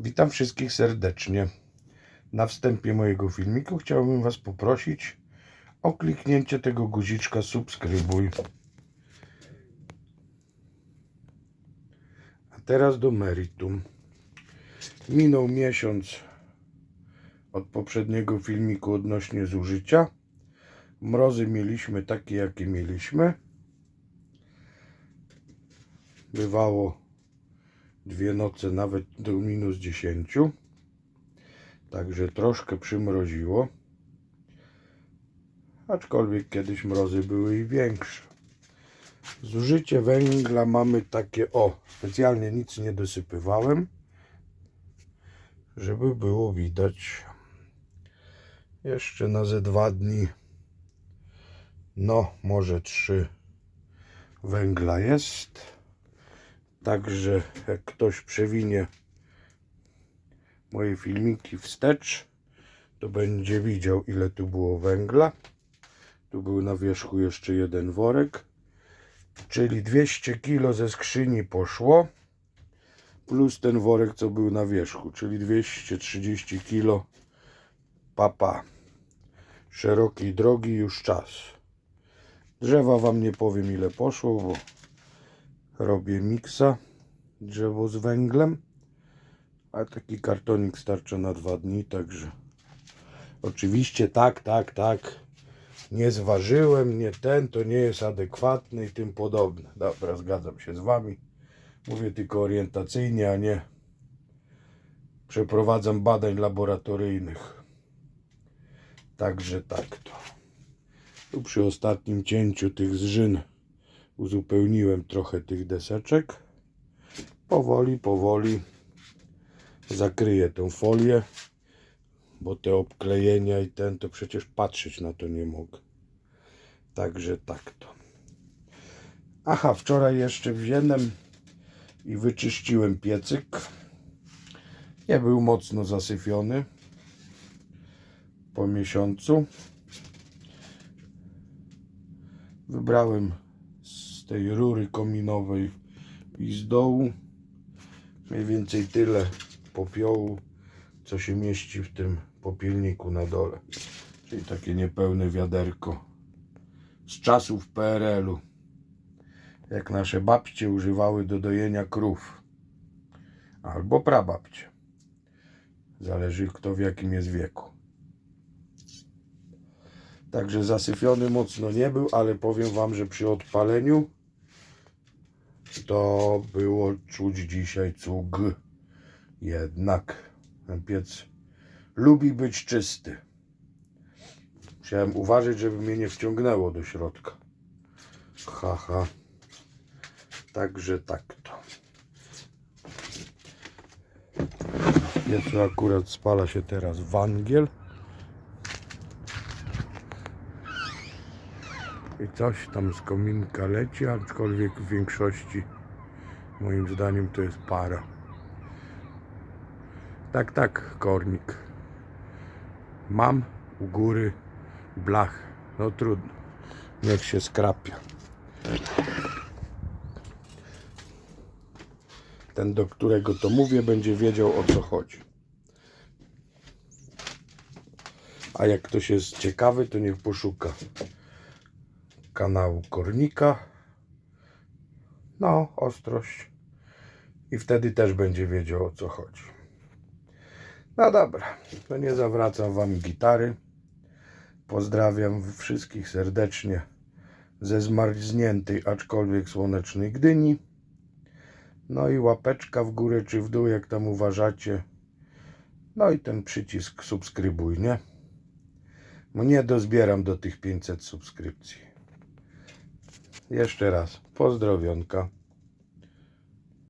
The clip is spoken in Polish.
Witam wszystkich serdecznie. Na wstępie mojego filmiku chciałbym Was poprosić o kliknięcie tego guziczka subskrybuj. A teraz do meritum. Minął miesiąc od poprzedniego filmiku odnośnie zużycia. Mrozy mieliśmy takie, jakie mieliśmy. Bywało dwie noce nawet do minus 10. Także troszkę przymroziło. Aczkolwiek kiedyś mrozy były i większe. Zużycie węgla mamy takie, o, specjalnie nic nie dosypywałem, żeby było widać. Jeszcze na ze dwa dni, no może trzy węgla jest. Także jak ktoś przewinie moje filmiki wstecz, to będzie widział ile tu było węgla. Tu był na wierzchu jeszcze jeden worek, czyli 200 kg ze skrzyni poszło, plus ten worek co był na wierzchu, czyli 230 kg papa. Szerokiej drogi już czas. Drzewa wam nie powiem ile poszło, bo robię miksa drzewo z węglem a taki kartonik starcza na dwa dni także oczywiście tak, tak, tak. Nie zważyłem, nie ten, to nie jest adekwatny i tym podobne. Dobra, zgadzam się z wami. Mówię tylko orientacyjnie, a nie przeprowadzam badań laboratoryjnych. Także tak to. Tu przy ostatnim cięciu tych zżyn uzupełniłem trochę tych deseczek. Powoli, powoli zakryję tą folię, bo te obklejenia i ten to przecież patrzeć na to nie mogę. Także tak to. Aha, wczoraj jeszcze wzięłem i wyczyściłem piecyk. Nie był mocno zasyfiony po miesiącu. Wybrałem tej rury kominowej i z dołu. Mniej więcej tyle popiołu co się mieści w tym popielniku na dole. Czyli takie niepełne wiaderko z czasów PRL-u jak nasze babcie używały do dojenia krów. Albo prababcie. Zależy kto w jakim jest wieku. Także zasyfiony mocno nie był, ale powiem Wam, że przy odpaleniu to było czuć dzisiaj cug. Jednak ten piec lubi być czysty. Musiałem uważać, żeby mnie nie wciągnęło do środka. Haha. Także tak to. W piecu akurat spala się teraz węgiel. I coś tam z kominka leci, aczkolwiek w większości moim zdaniem to jest para. Tak, tak, kornik. Mam u góry blach. No trudno. Niech się skrapia. Ten, do którego to mówię, będzie wiedział o co chodzi. A jak ktoś jest ciekawy, to niech poszuka kanału Kornika. No, ostrość. I wtedy też będzie wiedział o co chodzi. No dobra, to nie zawracam Wam gitary. Pozdrawiam wszystkich serdecznie ze zmarzniętej, aczkolwiek słonecznej Gdyni. No i łapeczka w górę czy w dół, jak tam uważacie. No i ten przycisk subskrybuj, nie? Mnie dozbieram do tych 500 subskrypcji. Jeszcze raz pozdrowionka.